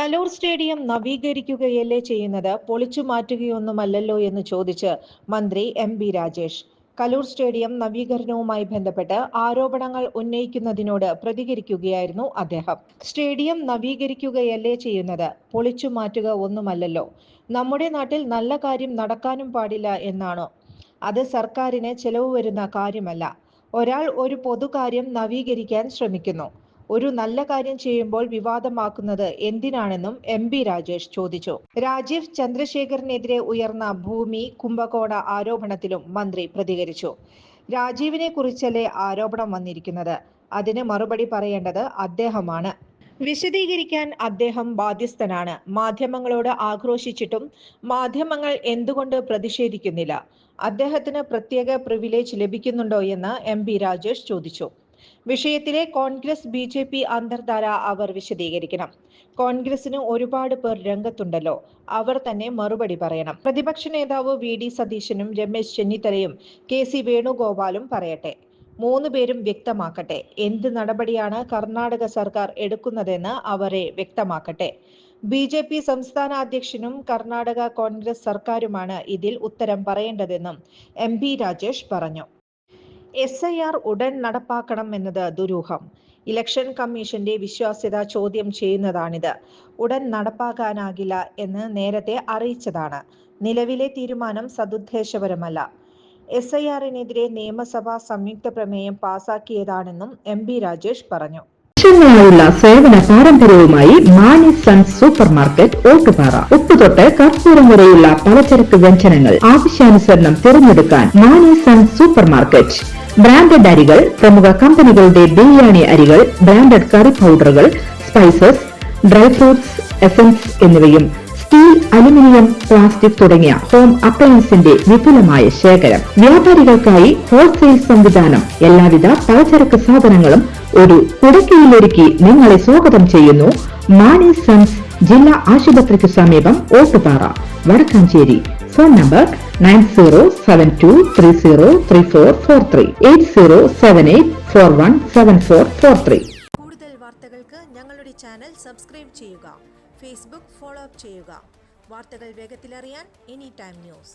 Kaloor stadium നവീകരിക്കുകയല്ലേ ചെയ്യുന്നത്? പൊളിച്ചു മാറ്റുകയൊന്നുമല്ലല്ലോ എന്ന് ചോദിച്ച് മന്ത്രി M B Rajesh. Kaloor stadium നവീകരണവുമായി ബന്ധപ്പെട്ട് ആരോപണങ്ങൾ ഉന്നയിക്കുന്നതിനോട് പ്രതികരിക്കുകയായിരുന്നു അദ്ദേഹം. സ്റ്റേഡിയം നവീകരിക്കുകയല്ലേ ചെയ്യുന്നത്? പൊളിച്ചു മാറ്റുക ഒന്നുമല്ലല്ലോ. നമ്മുടെ നാട്ടിൽ നല്ല കാര്യം നടക്കാനും പാടില്ല എന്നാണോ? അത് സർക്കാരിന് ചെലവ് വരുന്ന കാര്യമല്ല. ഒരാൾ ഒരു പൊതുകാര്യം നവീകരിക്കാൻ ശ്രമിക്കുന്നു. ഒരു നല്ല കാര്യം ചെയ്യുമ്പോൾ വിവാദമാക്കുന്നത് എന്തിനാണെന്നും എം ബി രാജേഷ് ചോദിച്ചു. രാജീവ് ചന്ദ്രശേഖറിനെതിരെ ഉയർന്ന ഭൂമി കുംഭകോണ ആരോപണത്തിലും മന്ത്രി പ്രതികരിച്ചു. രാജീവിനെ കുറിച്ചല്ലേ ആരോപണം വന്നിരിക്കുന്നത്? അതിന് മറുപടി പറയേണ്ടത് അദ്ദേഹമാണ്. വിശദീകരിക്കാൻ അദ്ദേഹം ബാധ്യസ്ഥനാണ്. മാധ്യമങ്ങളോട് ആക്രോശിച്ചിട്ടും മാധ്യമങ്ങൾ എന്തുകൊണ്ട് പ്രതിഷേധിക്കുന്നില്ല? അദ്ദേഹത്തിന് പ്രത്യേക പ്രിവിലേജ് ലഭിക്കുന്നുണ്ടോ എന്ന് എം രാജേഷ് ചോദിച്ചു. വിഷയത്തിലെ കോൺഗ്രസ് ബി ജെ പി അന്തർധാര അവർ വിശദീകരിക്കണം. കോൺഗ്രസിന് ഒരുപാട് പേർ രംഗത്തുണ്ടല്ലോ അവർ തന്നെ മറുപടി പറയണം. പ്രതിപക്ഷ നേതാവ് വി ഡി സതീശനും രമേശ് ചെന്നിത്തലയും കെ സി വേണുഗോപാലും പറയട്ടെ. മൂന്ന് പേരും വ്യക്തമാക്കട്ടെ എന്ത് നടപടിയാണ് കർണാടക സർക്കാർ എടുക്കുന്നതെന്ന് അവരെ വ്യക്തമാക്കട്ടെ. ബി ജെ പി സംസ്ഥാന അധ്യക്ഷനും കർണാടക കോൺഗ്രസ് സർക്കാരുമാണ് ഇതിൽ ഉത്തരം പറയേണ്ടതെന്നും എം പി രാജേഷ് പറഞ്ഞു. എസ് ഐ ആർ ഉടൻ നടപ്പാക്കണം എന്നത് ദുരൂഹം. ഇലക്ഷൻ കമ്മീഷന്റെ വിശ്വാസ്യത ചോദ്യം ചെയ്യുന്നതാണിത്. ഉടൻ നടപ്പാക്കാനാകില്ല എന്ന് നേരത്തെ അറിയിച്ചതാണ്. നിലവിലെ തീരുമാനം സതുദ്ദേശപരമല്ല എസ് ഐ ആറിനെതിരെ നിയമസഭാ സംയുക്ത പ്രമേയം പാസാക്കിയതാണെന്നും എം ബി രാജേഷ് പറഞ്ഞു. സേവന പാരമ്പര്യവുമായി Mani sons super market Ottupara. ഉപ്പുതൊട്ട് കർപ്പൂരം വരെയുള്ള പലചരക്ക് വ്യഞ്ജനങ്ങൾ ആവശ്യാനുസരണം തിരഞ്ഞെടുക്കാൻ Mani sons super market branded അരികൾ പ്രമുഖ കമ്പനികളുടെ ബിരിയാണി അരികൾ ബ്രാൻഡഡ് കറി പൗഡറുകൾ സ്പൈസസ് ഡ്രൈ ഫ്രൂട്ട്സ് എസൻസ് എന്നിവയും സ്റ്റീൽ അലുമിനിയം പ്ലാസ്റ്റിക് തുടങ്ങിയ ഹോം അപ്ലയൻസിന്റെ വിപുലമായ ശേഖരം. വ്യാപാരികൾക്കായി ഹോൾസെയിൽ സംവിധാനം എല്ലാവിധ പലചരക്ക് സാധനങ്ങളും ഒരു കുടക്കീഴിലൊരുക്കി നിങ്ങളെ സ്വാഗതം ചെയ്യുന്നു. മാണി സൺസ് ജില്ലാ ആശുപത്രിക്ക് സമീപം Ottupara Vadakkanchery. Phone number nine zero seven two three zero three four four three. Eight zero seven eight four one seven four four three. കൂടുതൽ വാർത്തകൾക്ക് ഞങ്ങളുടെ ചാനൽ സബ്സ്ക്രൈബ് ചെയ്യുക. ഫേസ്ബുക്ക് ഫോളോ അപ്പ് ചെയ്യുക. വാർത്തകൾ വേഗത്തിലറിയാൻ എനി ടൈം ന്യൂസ്.